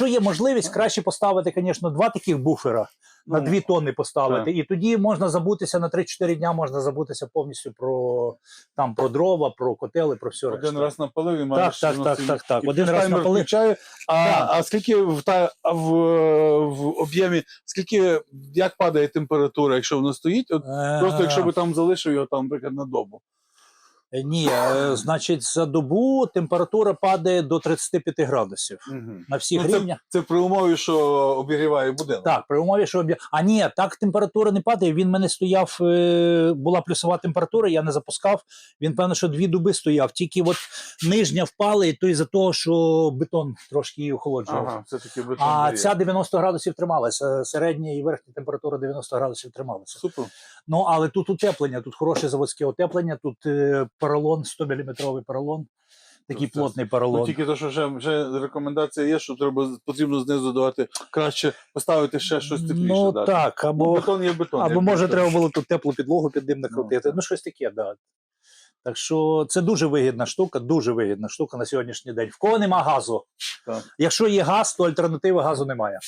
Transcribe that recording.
Якщо є можливість, краще поставити, звісно, два таких буфера на Ну, 2 тонни поставити, і тоді можна забутися на 3-4 дня, можна забутися повністю про там про дрова, про котели, про все Один раз напалив і Так, маєш так, воно так, так, так. Один раз напалив. включає. А, а скільки в та в, в об'ємі, скільки як падає температура, якщо воно стоїть? От просто якщо би там залишив його там, наприклад, на добу. Е, Ні, е, значить, за добу температура падає до 35 градусів на всіх Ну, це, рівнях. це при умові, що обігріває будинок. Так, при умові, що об'є- а ні, так температура не падає. Він мене стояв, е, була плюсова температура, я не запускав. Він певно, що дві доби стояв. Тільки от нижня впала, і то із-за того, що бетон трошки її охолоджував. Ага, все таки бетон. А дає. ця 90 градусів трималася. Середня і верхня температура 90 градусів трималася. Супер. Ну але тут утеплення, тут хороше заводське утеплення, тут поролон, 100 мм поролон, такий Це- плотний Ну, тільки то, що вже, вже рекомендація є, що треба потрібно знизу давати краще поставити ще щось тепліше. ну дати. так, Ну, або, бетон є бетон. або може бетон. треба було тут теплу підлогу під ним накрутити. так. Ну, щось таке, да. Так що це дуже вигідна штука, дуже вигідна штука на сьогоднішній день. В кого нема газу? Так. Якщо є газ, то альтернативи газу немає.